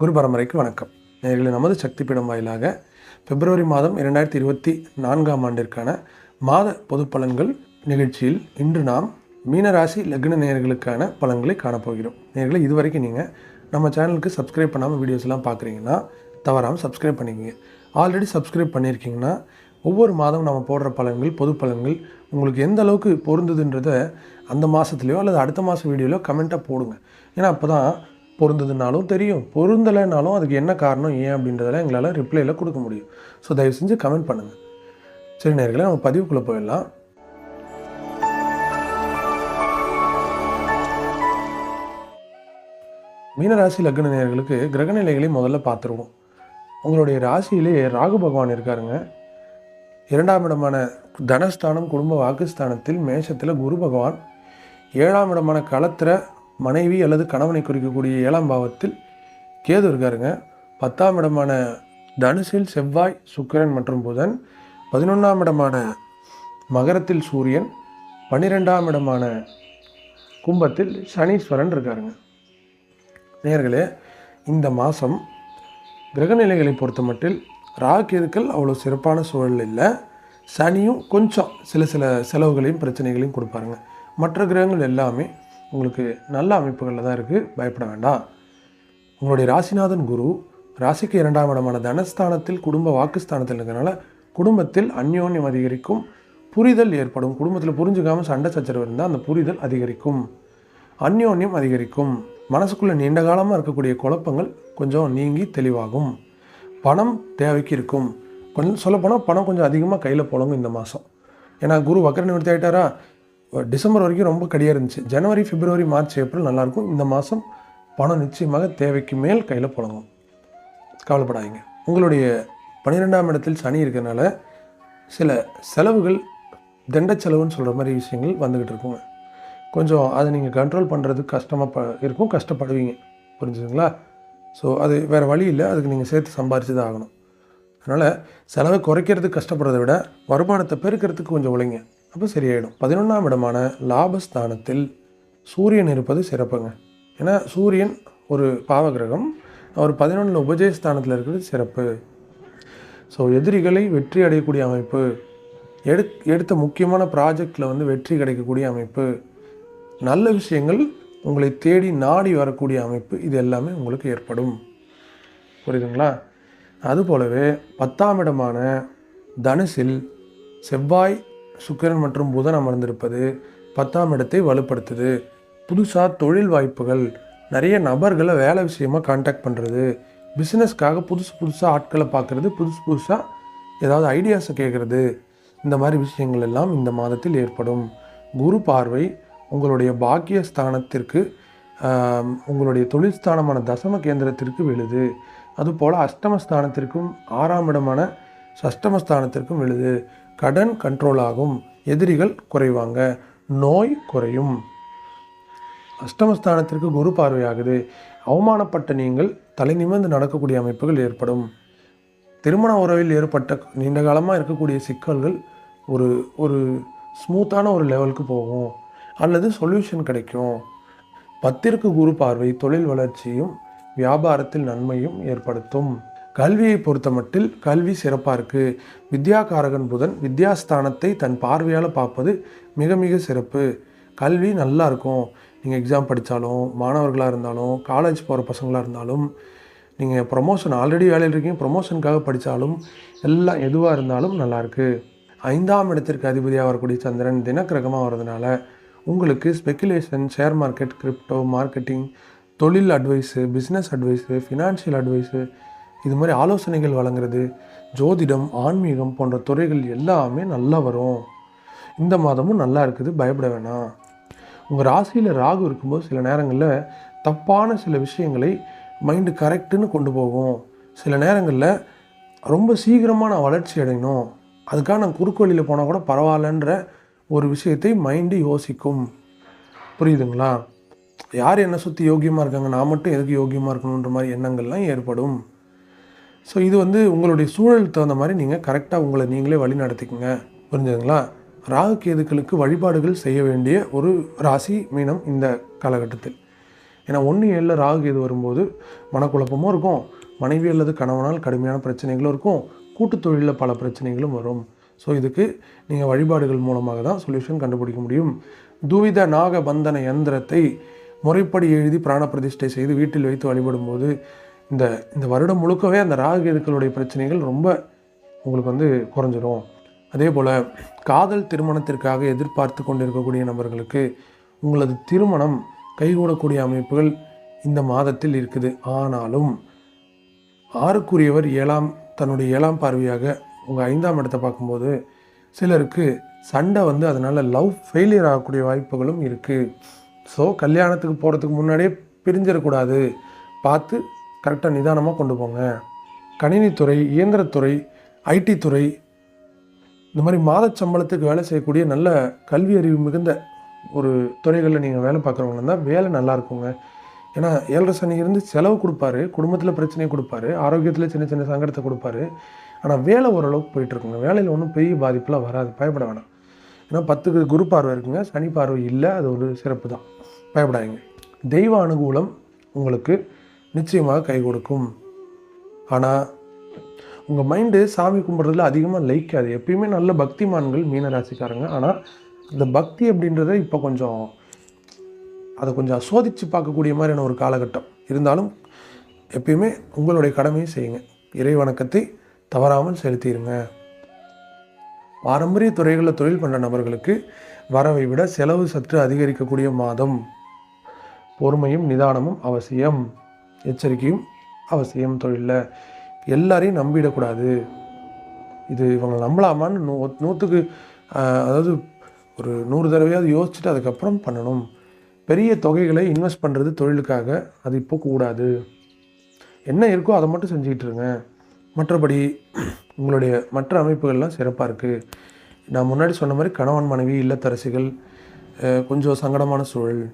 குரு பரம்பரைக்கு வணக்கம். நேர்களை நமது சக்தி பீடம் வாயிலாக பிப்ரவரி மாதம் இரண்டாயிரத்தி இருபத்தி நான்காம் ஆண்டிற்கான மாத பொது பலன்கள் நிகழ்ச்சியில் இன்று நாம் மீனராசி லக்ன நேயர்களுக்கான பலன்களை காணப்போகிறோம் நேர்களை இதுவரைக்கும் நீங்கள் நம்ம சேனலுக்கு சப்ஸ்கிரைப் பண்ணாமல் வீடியோஸ்லாம் பார்க்குறீங்கன்னா தவறாமல் சப்ஸ்கிரைப் பண்ணிக்கங்க. ஆல்ரெடி சப்ஸ்கிரைப் பண்ணியிருக்கீங்கன்னா ஒவ்வொரு மாதம் நம்ம போடுற பலன்கள் பொது பலன்கள் உங்களுக்கு எந்த அளவுக்கு பொருந்ததுன்றதை அந்த மாதத்துலையோ அல்லது அடுத்த மாதம் வீடியோவிலோ கமெண்ட்டாக போடுங்க. ஏன்னா அப்போ தான் பொருந்ததுனாலும் தெரியும். பொருந்தலைனாலும் அதுக்கு என்ன காரணம் ஏன் அப்படின்றதெல்லாம் எங்களால் ரிப்ளையில் கொடுக்க முடியும். ஸோ தயவு செஞ்சு கமெண்ட் பண்ணுங்கள் சரி நேர்களை நம்ம பதிவுக்குள்ளே போயிடலாம். மீனராசி லக்ன நேயர்களுக்கு கிரகநிலைகளை முதல்ல பார்த்துருவோம். உங்களுடைய ராசியிலே ராகு பகவான் இருக்காருங்க. இரண்டாம் இடமான தனஸ்தானம் குடும்ப வாக்குஸ்தானத்தில் மேஷத்தில் குரு பகவான். ஏழாம் இடமான களத்திர மனைவி அல்லது கணவனை குறிக்கக்கூடிய ஏழாம் பாவத்தில் கேது இருக்காருங்க. பத்தாம் இடமான தனுசில் செவ்வாய் சுக்கிரன் மற்றும் புதன். பதினொன்றாம் இடமான மகரத்தில் சூரியன். பன்னிரெண்டாம் இடமான கும்பத்தில் சனீஸ்வரன் இருக்காருங்க. நேர்களே இந்த மாதம் கிரகநிலைகளை பொறுத்த மட்டில் ராகேதுக்கள் அவ்வளோ சிறப்பான சூழல் இல்லை. சனியும் கொஞ்சம் சில சில செலவுகளையும் பிரச்சனைகளையும் கொடுப்பாருங்க. மற்ற கிரகங்கள் எல்லாமே உங்களுக்கு நல்ல அமைப்புகளில் தான் இருக்குது பயப்பட வேண்டாம். உங்களுடைய ராசிநாதன் குரு ராசிக்கு இரண்டாம் இடமான தனஸ்தானத்தில் குடும்ப வாக்குஸ்தானத்தில் இருக்கிறனால குடும்பத்தில் அந்யோன்யம் அதிகரிக்கும் புரிதல் ஏற்படும். குடும்பத்தில் புரிஞ்சுக்காமல் சண்டை சச்சரவு இருந்தால் அந்த புரிதல் அதிகரிக்கும். அந்யோன்யம் அதிகரிக்கும். மனசுக்குள்ளே நீண்ட காலமாக இருக்கக்கூடிய குழப்பங்கள் கொஞ்சம் நீங்கி தெளிவாகும். பணம் தேவைக்கு இருக்கும். கொஞ்சம் சொல்லப்போனால் பணம் கொஞ்சம் அதிகமாக கையில் புழங்கும் இந்த மாதம் ஏன்னா குரு வக்கர நிவர்த்தி ஆகிட்டாரா டிசம்பர் வரைக்கும் ரொம்ப கடியாக இருந்துச்சு. ஜனவரி பிப்ரவரி மார்ச் ஏப்ரல் நல்லாயிருக்கும் இந்த மாதம் பணம் நிச்சயமாக தேவைக்கு மேல் கையில் புழங்கும். கவலைப்படாதீங்க. உங்களுடைய பன்னிரெண்டாம் இடத்தில் சனி இருக்கிறனால சில செலவுகள் தண்ட செலவுன்னு சொல்கிற மாதிரி விஷயங்கள் வந்துக்கிட்டு இருக்குங்க. கொஞ்சம் அதை நீங்கள் கண்ட்ரோல் பண்ணுறது கஷ்டமாக ப இருக்கும். கஷ்டப்படுவீங்க. புரிஞ்சுதுங்களா? ஸோ அது வேறு வழி இல்லை. அதுக்கு நீங்கள் சேர்த்து சம்பாரிச்சு தான் ஆகணும். அதனால் செலவை குறைக்கிறதுக்கு கஷ்டப்படுறதை விட வருமானத்தை பெருக்கிறதுக்கு கொஞ்சம் உழைங்க. அப்போ சரியாயிடும். பதினொன்றாம் இடமான லாபஸ்தானத்தில் சூரியன் இருப்பது சிறப்புங்க. ஏன்னா சூரியன் ஒரு பாவகிரகம். அவர் பதினொன்றில் உபஜயஸ்தானத்தில் இருக்கிறது சிறப்பு. ஸோ எதிரிகளை வெற்றி அடையக்கூடிய அமைப்பு. எடு எடுத்த முக்கியமான ப்ராஜெக்டில் வந்து வெற்றி கிடைக்கக்கூடிய அமைப்பு. நல்ல விஷயங்கள் உங்களை தேடி நாடி வரக்கூடிய அமைப்பு. இது எல்லாமே உங்களுக்கு ஏற்படும். புரியுதுங்களா? அதுபோலவே பத்தாம் இடமான தனுசில் செவ்வாய் சுக்கிரன் மற்றும் புதன் அமர்ந்திருப்பது பத்தாம் இடத்தை வலுப்படுத்துது. புதுசாக தொழில் வாய்ப்புகள் நிறைய நபர்களை வேலை விஷயமாக காண்டாக்ட் பண்ணுறது பிஸ்னஸ்க்காக புதுசு புதுசாக ஆட்களை பார்க்குறது புதுசு புதுசாக ஏதாவது ஐடியாஸை கேட்குறது இந்த மாதிரி விஷயங்கள் எல்லாம் இந்த மாதத்தில் ஏற்படும். குரு பார்வை உங்களுடைய பாக்கிய ஸ்தானத்திற்கு உங்களுடைய தொழில் ஸ்தானமான தசம கேந்திரத்திற்கு விழுது. அதுபோல் அஷ்டமஸ்தானத்திற்கும் ஆறாம் இடமான சஷ்டமஸ்தானத்திற்கும் விழுது. கடன் கண்ட்ரோல் ஆகும். எதிரிகள் குறைவாங்க. நோய் குறையும். அஷ்டமஸ்தானத்திற்கு குரு பார்வையாகுது. அவமானப்பட்ட நீங்கள் தலை நிமிர்ந்து நடக்கக்கூடிய அமைப்புகள் ஏற்படும். திருமண உறவில் ஏற்பட்ட நீண்ட காலமாக இருக்கக்கூடிய சிக்கல்கள் ஒரு ஒரு ஸ்மூத்தான ஒரு லெவலுக்கு போகும். அல்லது சொல்யூஷன் கிடைக்கும். பத்திற்கு குரு பார்வை தொழில் வளர்ச்சியும் வியாபாரத்தில் நன்மையும் ஏற்படுத்தும். கல்வியை பொறுத்தமட்டில் கல்வி சிறப்பாக இருக்குது வித்யாகாரகன் புதன் வித்யாஸ்தானத்தை தன் பார்வையால் பார்ப்பது மிக மிக சிறப்பு. கல்வி நல்லா இருக்கும். நீங்கள் எக்ஸாம் படித்தாலும் மாணவர்களாக இருந்தாலும் காலேஜ் போகிற பசங்களாக இருந்தாலும் நீங்கள் ப்ரொமோஷன் ஆல்ரெடி வேலையில் இருக்கீங்க ப்ரொமோஷனுக்காக படித்தாலும் எல்லாம் எதுவாக இருந்தாலும் நல்லாயிருக்கு ஐந்தாம் இடத்திற்கு அதிபதியாக வரக்கூடிய சந்திரன் தினக்கிரகமாக வர்றதுனால உங்களுக்கு speculation share market crypto marketing தொழில் advice business advice financial advice இது மாதிரி ஆலோசனைகள் வழங்குறது ஜோதிடம் ஆன்மீகம் போன்ற துறைகள் எல்லாமே நல்லா வரும். இந்த மாதமும் நல்லா இருக்குது பயப்பட வேணாம். உங்கள் ராசியில் ராகு இருக்கும்போது சில நேரங்களில் தப்பான சில விஷயங்களை மைண்டு கரெக்டுன்னு கொண்டு போகும். சில நேரங்களில் ரொம்ப சீக்கிரமாக நான் வளர்ச்சி அடையணும். அதுக்காக நான் குறுக்கு வழியில் போனால் கூட பரவாயில்லன்ற ஒரு விஷயத்தை மைண்டு யோசிக்கும். புரியுதுங்களா? யார் என்னை சுற்றி யோகியமாக இருக்காங்க? நான் மட்டும் எதுக்கு யோகியமாக இருக்கணுன்ற மாதிரி எண்ணங்கள்லாம் ஏற்படும். ஸோ இது வந்து உங்களுடைய சூழலுக்கு தகுந்த மாதிரி நீங்கள் கரெக்டாக உங்களை நீங்களே வழி நடத்திக்கங்க. புரிஞ்சுதுங்களா? ராகு கேதுக்களுக்கு வழிபாடுகள் செய்ய வேண்டிய ஒரு ராசி மீனம் இந்த காலகட்டத்தில். ஏன்னா ஒன்று ஏழில் ராகு கேது வரும்போது மனக்குழப்பமும் இருக்கும். மனைவி அல்லது கணவனால் கடுமையான பிரச்சனைகளும் இருக்கும். கூட்டுத் தொழிலில் பல பிரச்சனைகளும் வரும். ஸோ இதுக்கு நீங்கள் வழிபாடுகள் மூலமாக தான் சொல்யூஷன் கண்டுபிடிக்க முடியும். துவித நாக பந்தன யந்திரத்தை முறைப்படி எழுதி பிராண பிரதிஷ்டை செய்து வீட்டில் வைத்து வழிபடும்போது இந்த இந்த வருடம் முழுக்கவே அந்த ராகு கேதுக்களுடைய பிரச்சனைகள் ரொம்ப உங்களுக்கு வந்து குறைஞ்சிரும். அதே போல் காதல் திருமணத்திற்காக எதிர்பார்த்து கொண்டிருக்கக்கூடிய நபர்களுக்கு உங்களது திருமணம் கைகூடக்கூடிய அமைப்புகள் இந்த மாதத்தில் இருக்குது. ஆனாலும் ஆறுக்குரியவர் ஏழாம் தன்னுடைய ஏழாம் பார்வையாக உங்கள் ஐந்தாம் இடத்தை பார்க்கும்போது சிலருக்கு சண்டை வந்து அதனால் லவ் ஃபெயிலியர் ஆகக்கூடிய வாய்ப்புகளும் இருக்குது ஸோ கல்யாணத்துக்கு போகிறதுக்கு முன்னாடியே பிரிஞ்சிடக்கூடாது. பார்த்து கரெக்டாக நிதானமாக கொண்டு போங்க. கணினித்துறை இயந்திரத்துறை ஐடி துறை இந்த மாதிரி மாதச் சம்பளத்துக்கு வேலை செய்யக்கூடிய நல்ல கல்வி அறிவு மிகுந்த ஒரு துறைகளில் நீங்கள் வேலை பார்க்குறவங்க இருந்தால் வேலை நல்லா இருக்குங்க. ஏன்னா ஏழரை சனி இருந்து செலவு கொடுப்பாரு குடும்பத்தில் பிரச்சனையை கொடுப்பாரு ஆரோக்கியத்தில் சின்ன சின்ன சங்கடத்தை கொடுப்பாரு. ஆனால் வேலை ஓரளவுக்கு போயிட்டுருக்குங்க. வேலையில் ஒன்றும் பெரிய பாதிப்பெலாம் வராது. பயப்பட வேணாம். ஏன்னா பத்துக்கு குரு பார்வை இருக்குங்க. சனி பார்வை இல்லை அது ஒரு சிறப்பு தான் பயப்படாதீங்க. தெய்வ அனுகூலம் உங்களுக்கு நிச்சயமாக கை கொடுக்கும். ஆனால் உங்கள் மைண்டு சாமி கும்பிட்றதுல அதிகமாக லயிக்காது. எப்பயுமே நல்ல பக்திமான்கள் மீன ராசிக்காரங்க ஆனால் இந்த பக்தி அப்படின்றத இப்போ கொஞ்சம் அதை கொஞ்சம் சோதித்து பார்க்கக்கூடிய மாதிரியான ஒரு காலகட்டம். இருந்தாலும் எப்பயுமே உங்களுடைய கடமையை செய்யுங்க. இறை வணக்கத்தை தவறாமல் செலுத்திடுங்க பாரம்பரிய துறைகளில் தொழில் பண்ணுற நபர்களுக்கு வரவை விட செலவு சற்று அதிகரிக்கக்கூடிய மாதம். பொறுமையும் நிதானமும் அவசியம். எச்சரிக்கையும் அவசியம் தொழிலில். எல்லாரையும் நம்பிடக்கூடாது. இது இவங்க நம்பலாமான்னு நூ நூற்றுக்கு அதாவது ஒரு நூறு தடவையாவது யோசிச்சுட்டு அதுக்கப்புறம் பண்ணணும். பெரிய தொகைகளை இன்வெஸ்ட் பண்ணுறது தொழிலுக்காக அது இப்போ கூடாது. என்ன இருக்கோ அதை மட்டும் செஞ்சுக்கிட்டு இருங்க. மற்றபடி உங்களுடைய மற்ற அமைப்புகள்லாம் சிறப்பாக இருக்குது நான் முன்னாடி சொன்ன மாதிரி கணவன் மனைவி இல்லத்தரசிகள் கொஞ்சம் சங்கடமான சூழல்.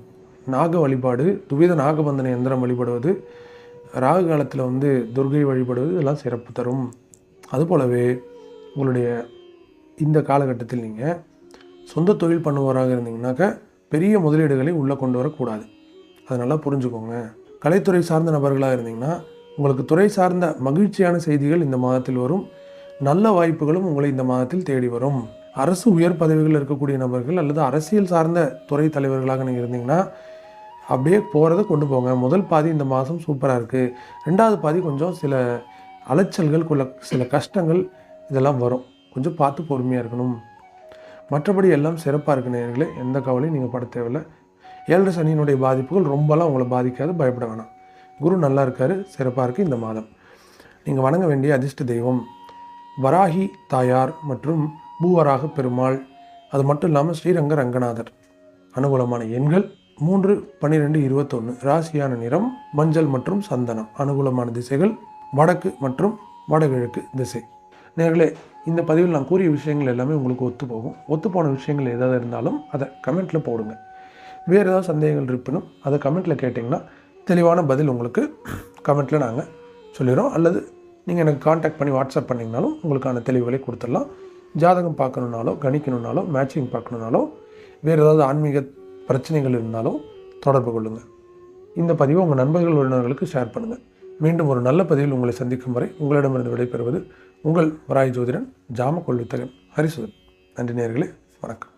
நாக வழிபாடு துவித நாகபந்தன எந்திரம் வழிபடுவது ராகு காலத்தில் வந்து துர்கை வழிபடுவது இதெல்லாம் சிறப்பு தரும். அதுபோலவே உங்களுடைய இந்த காலகட்டத்தில் நீங்கள் சொந்த தொழில் பண்ணுவோராக இருந்தீங்கன்னாக்கா பெரிய முதலீடுகளை உள்ளே கொண்டு வரக்கூடாது. அதை நல்லா புரிஞ்சுக்கோங்க. கலைத்துறை சார்ந்த நபர்களாக இருந்தீங்கன்னா உங்களுக்கு துறை சார்ந்த மகிழ்ச்சியான செய்திகள் இந்த மாதத்தில் வரும். நல்ல வாய்ப்புகளும் உங்களை இந்த மாதத்தில் தேடி வரும். அரசு உயர் பதவிகளில் இருக்கக்கூடிய நபர்கள் அல்லது அரசியல் சார்ந்த துறை தலைவர்களாக நீங்கள் இருந்தீங்கன்னா அப்படியே போகிறத கொண்டு போங்க. முதல் பாதி இந்த மாதம் சூப்பராக இருக்குது ரெண்டாவது பாதி கொஞ்சம் சில அலைச்சல்கள் குள்ள சில கஷ்டங்கள் இதெல்லாம் வரும். கொஞ்சம் பார்த்து பொறுமையாக இருக்கணும். மற்றபடி எல்லாம் சிறப்பாக இருக்கு நேர்களே எந்த கவலையும் நீங்கள் பட தேவையில்லை. ஏழரை சனியினுடைய பாதிப்புகள் ரொம்பலாம் உங்களை பாதிக்காது பயப்பட வேணாம். குரு நல்லா இருக்காரு சிறப்பாக இருக்குது இந்த மாதம். நீங்கள் வணங்க வேண்டிய அதிர்ஷ்ட தெய்வம் வராகி தாயார் மற்றும் பூவராக பெருமாள். அது மட்டும் இல்லாமல் ஸ்ரீரங்க ரங்கநாதர். அனுகூலமான எண்கள் மூன்று பன்னிரெண்டு இருபத்தொன்று ராசியான நிறம் மஞ்சள் மற்றும் சந்தனம். அனுகூலமான திசைகள் வடக்கு மற்றும் வடகிழக்கு திசை. நேர்களே இந்த பதிவில் நான் கூறிய விஷயங்கள் எல்லாமே உங்களுக்கு ஒத்து போகும். ஒத்து போன விஷயங்கள் ஏதாவது இருந்தாலும் அதை கமெண்ட்டில் போடுங்க. வேறு ஏதாவது சந்தேகங்கள் இருப்பினும் அதை கமெண்ட்டில் கேட்டிங்கன்னா தெளிவான பதில் உங்களுக்கு கமெண்ட்டில் நாங்கள் சொல்லிடுறோம். அல்லது நீங்கள் எனக்கு காண்டாக்ட் பண்ணி வாட்ஸ்அப் பண்ணிங்கனாலும் உங்களுக்கான தெளிவுகளை கொடுத்துடலாம். ஜாதகம் பார்க்கணுன்னாலோ கணிக்கணுன்னாலோ மேட்சிங் பார்க்கணுன்னாலோ வேறு ஏதாவது ஆன்மீக பிரச்சனைகள் இருந்தாலும் தொடர்பு கொள்ளுங்கள் இந்த பதிவை உங்கள் நண்பர்கள் உறவினர்களுக்கு ஷேர் பண்ணுங்கள் மீண்டும் ஒரு நல்ல பதிவில் உங்களை சந்திக்கும் வரை உங்களிடமிருந்து விடைபெறுவது உங்கள் வராய் ஜோதிடன் ஜாம கொள்வித்தகன் ஹரிசுதன். நன்றி நேர்களே வணக்கம்.